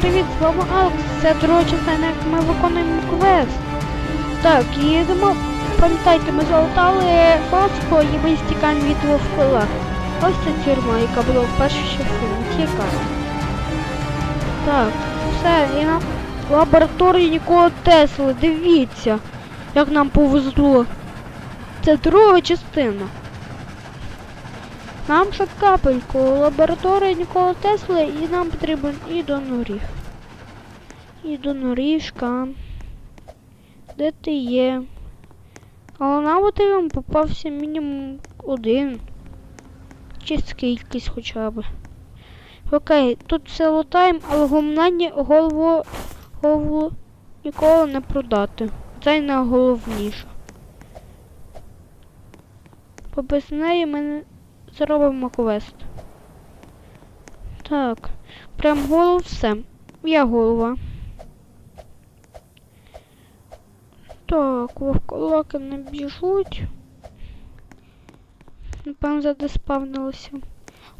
привіт, з вами Алекс. Це друга частина, як ми виконуємо квест. Так, їдемо. Пам'ятайте, ми залутали маску і ми стікаємо від вовкола. Ось ця тюрма, яка була в першій частині. Тікаємо. Так, все, і на лабораторії Нікола Тесли. Дивіться, як нам повезло. Це друга частина. Нам ще капельку. Лабораторія Нікола Тесла і нам потрібен і доноріг. І доноріжка. Де ти є? Але нам потрібен попався мінімум один. Чи скількись хоча б. Окей, тут все лутаємо, але головне голову, голову ніколи не продати. Це найголовніше. Бо без неї ми не зробимо квест. Так, прям голову все. Я голова. Так, вовколаки не біжуть. Напевно, задеспавнилися.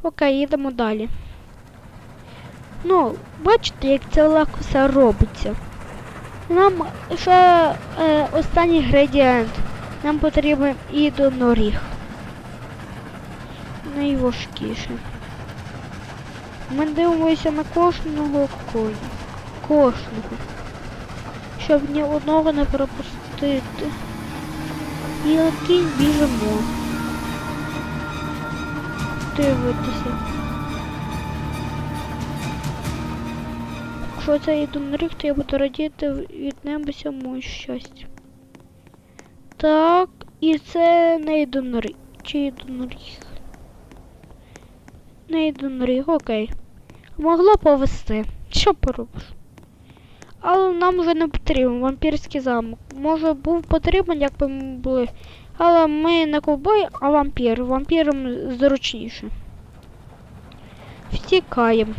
Окей, їдемо далі. Ну, бачите, як це легко все робиться. Нам ще е, останній інгредієнт. Нам потрібен і доноріг найважкіше. Ми дивимося на кожного коні. Кожного. Щоб ні одного не пропустити. І на кінь біжимо. Дивитися. Якщо це єдиноріг, то я буду радіти від неба сьому щастя. Так, і це не єдиноріг. Чи єдиноріг? Не йду на ріг, окей. Могло повести. Що поробиш? Але нам вже не потрібен вампірський замок. Може був потрібен, якби ми були. Але ми не ковбой, а вампір. Вампірам зручніше. Втікаємо.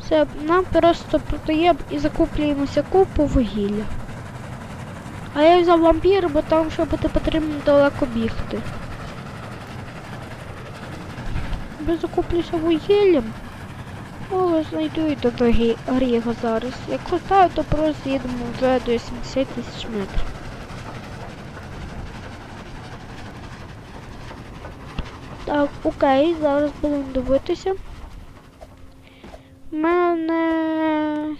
Все, нам просто продаємо і закуплюємося купу вугілля. А я взяв вампір, бо там ще буде потрібно далеко бігти. Я закуплюся вугіллям. Але знайду і до дороги Ріга зараз. Як хватає, то просто їдемо вже до 70 тисяч метрів. Так, окей, зараз будемо дивитися. У мене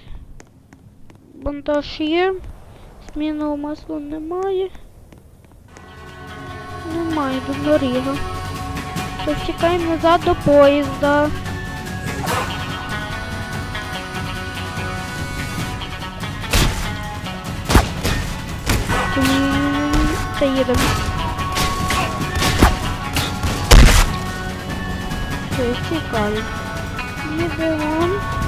бандаж є. Змінного масла немає. Немає до доріга. То втікаємо назад до поїзда. Це їдемо. Все, втікаємо. Їдемо.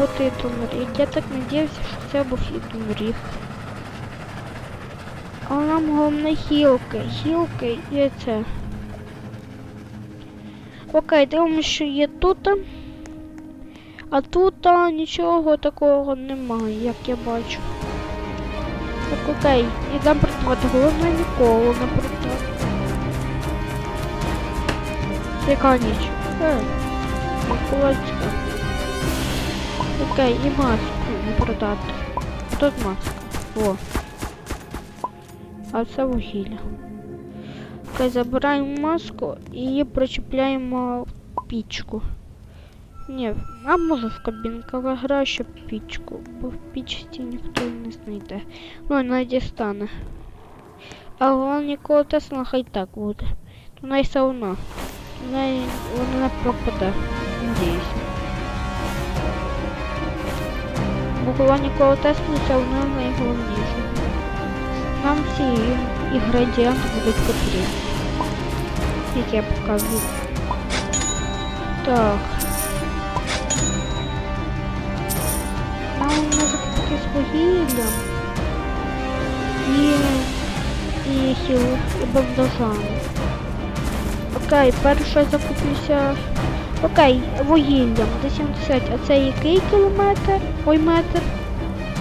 І Донріг. Я так надіявся, що це був і Донріг. Але нам головне хілки. Хілки і це. Окей, дивимося, що є тут. А тут а, нічого такого немає, як я бачу. Так, окей, ідемо продавати. Головне ніколи не продати. Яка ніч? Е. Окей, і маску не продати. Тут маска. О. А це вугілля. Окей, забираємо маску і причіпляємо пічку. Ні, а може в кабінку, але граю ще пічку, бо в пічці ніхто не знайде. Ну, не дістане. А вона ніколи Тесла хай так буде. То най все одно. Най вона не пропаде. Надіюсь. Бо коли ніколи тестується, воно найголовніше. Нам всі інгредієнти будуть потрібні. Як я показую. Так. Не закупити з вугіллям. І... І хіл, і бандажами. Окей, перше закуплюся. Окей, вугіллям до 70, а це який кілометр? Ой, метр?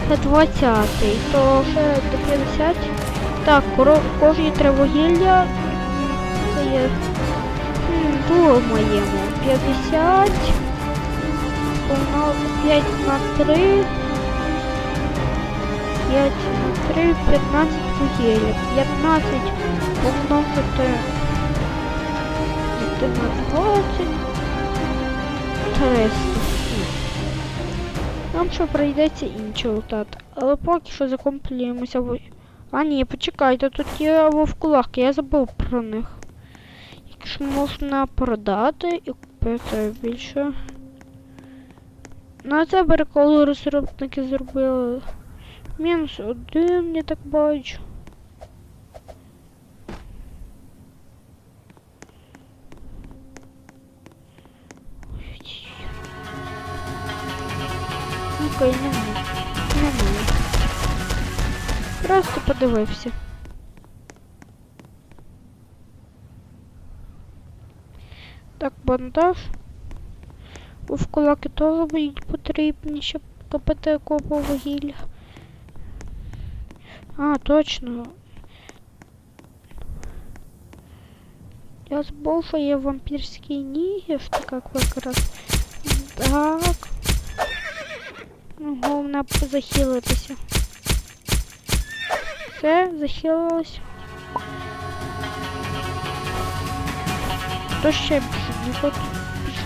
Це 20, то ще до 50 Так, кожні три вугілля. Це є. моєму. 50. Помно... 5 на 3. 5 на 3, 15 вугілля. 15 помножити на 20. 300. Нам ще прийдеться інші лутати. Але поки що закомплюємося в... А ні, почекайте, тут є вовкулаки, я забув про них. Якщо можна продати і купити більше. На це прикол розробники зробили. Мінус один, я так бачу. Окей, немає. Немає. Просто подивився. Так, бандаж. Вовкулаки теж будуть потрібні, щоб купити купу вугілля. А, точно. Я що є вампірські ніги, що як якраз. Так. Головне захилитися. Все, захилилось. Хто ще більше? Тут більше.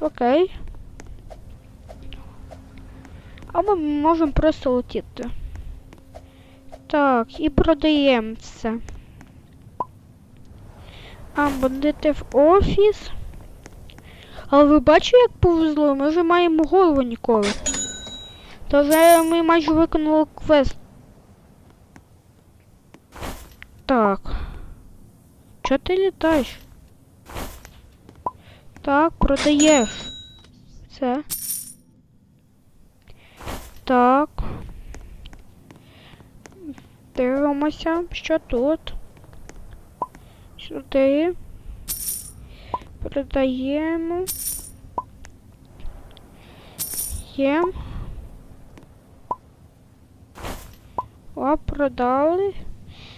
Окей. Або ми можемо просто летіти. Так, і продаємо це. А, бандити в офіс. Але ви бачите, як повезло? Ми вже маємо голову ніколи. То вже ми майже виконали квест. Так. Чого ти літаєш? Так, продаєш. Це. Так. Дивимося, що тут. Сюди. Продаємо. Є. О, продали.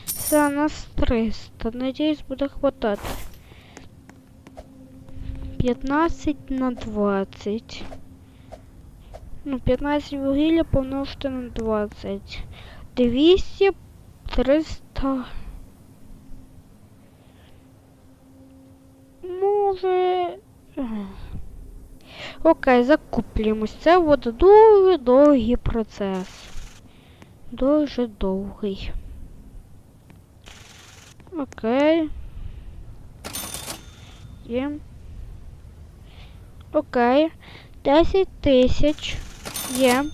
За нас 300. Надіюсь, буде хватати. 15 на 20. Ну, 15 вугілля помножити на 20. 200, 300. Може. Окей, закуплюємось. Це буде дуже довгий процес. Дуже довгий. Окей. Є. Окей. 10 тисяч. Є.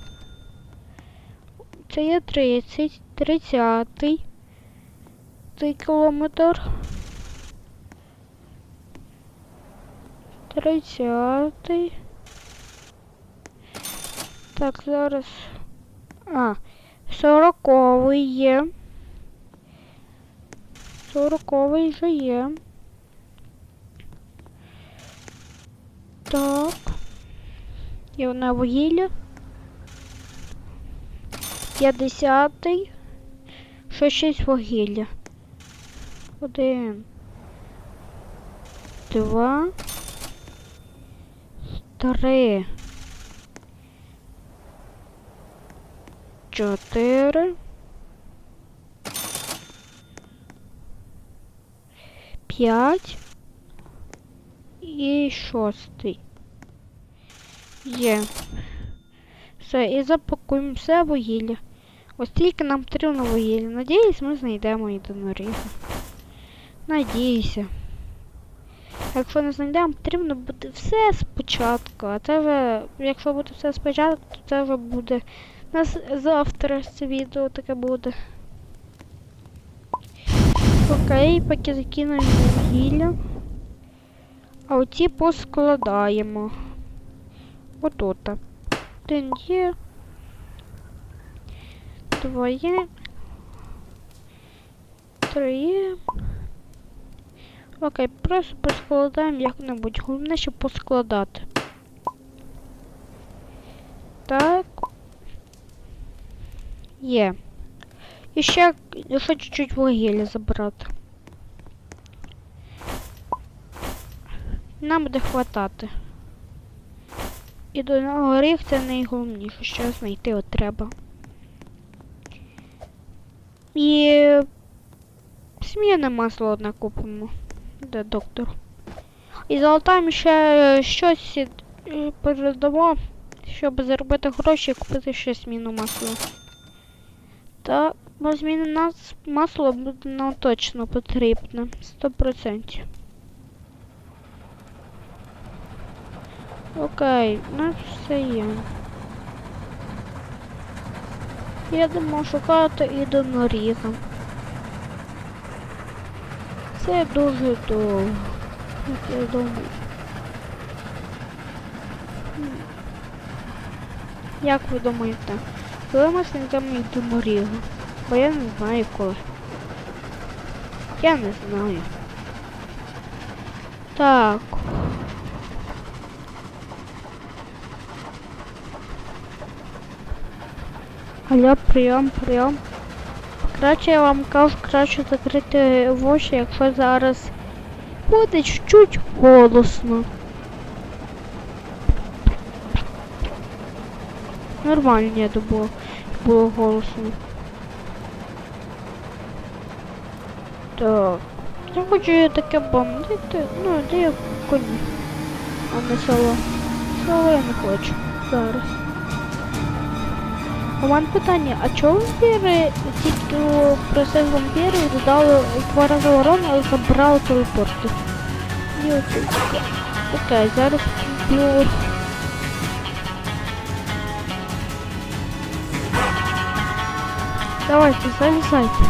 Це є 30. 30. Цей кілометр. 30. Так, зараз. А, 40 є. 40 вже є. Так. Є одне вугілля. 50. Ще 6 вугілля. Один. Два. Три. Чотири. П'ять. І шостий. Є. Все, і запакуємо все вугілля. Ось тільки нам потрібно вугілля. Надіюсь, ми знайдемо єдиноріга. Надіюся. Якщо не знайдемо, потрібно буде все спочатку. А це вже, якщо буде все спочатку, то це вже буде у нас завтра це відео таке буде. Окей, поки закинемо вугілля. А оці поскладаємо. Отут. Один є. Два є. Три. Окей, просто поскладаємо як-небудь. Головне, щоб поскладати. Так. Є. І ще, чуть-чуть вугілля забрати. Нам буде хватати. І до горіх це найголовніше, що знайти от треба. І сміяне масло одне купимо. Де доктор. І золотаємо ще щось е, передамо, щоб заробити гроші і купити ще зміну масло. Та зміни нас масло буде нам точно потрібне. 100%. Окей, у нас все є. Їдемо шукати і до Норіга. Це дуже довго, я думаю. Як ви думаєте, коли ми знайдемо їх до Норіга? Бо я не знаю коли. Я не знаю. Так. Алло, прийом, прийом. Краще я вам кажу, краще закрити воші, якщо зараз буде чуть-чуть голосно. Нормально то було, було голосно. Так. Я хочу таке бомбити, ну, де я коні. А не село. Село я не хочу. Зараз. У мене питання, а чого вампіри тільки про цих вампірів додали два рази урон, але забрали телепорти? Ні, оце. Окей, зараз б'ю. Давайте, залізайте.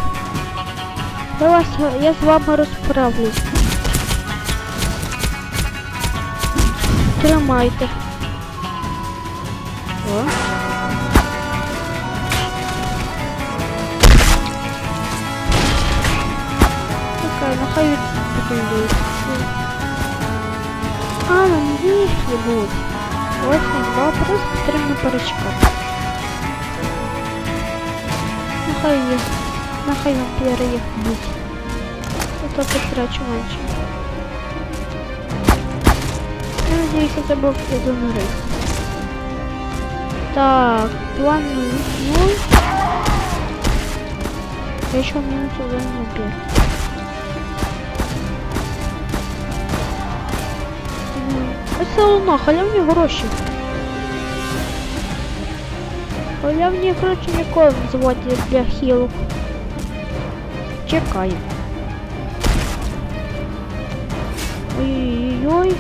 Я, вас, я з вами розправлюсь. Тримайте. О. Окей, нехай відбудують. А, нам їхні будуть. Ось він, два, просто потрібно перечекати. Нехай їх, нехай вампіри їх б'ють. А то потрачу менше. Я надіюся, це був один рейс. Так, план нуль. Я еще минус один вампір. А все одно, халявні гроші. Халявні гроші ніколи не зводять для хілок. Чекаємо. Ой-ой-ой.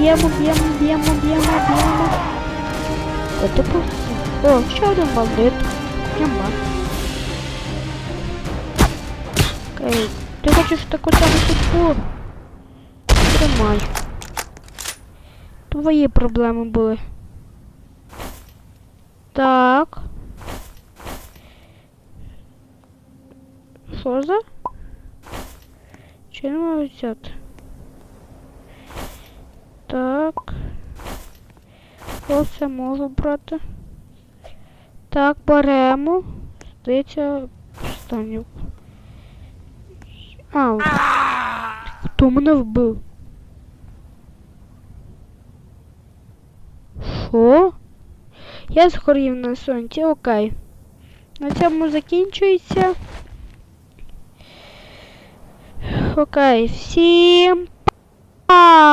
б'ємо, б'ємо, б'ємо, б'ємо, б'ємо. Це просто. О, ще один бандит. Нема. Окей. Ти хочеш таку саму судьбу? Тримай. Твої проблеми були. Так. Що за? Чи не можу взяти? Так. Оце можу брати. Так, беремо. Здається, останню. А, хто мене вбив? Що? Я згорів на сонці, окей. На цьому закінчується. Окей, всім па!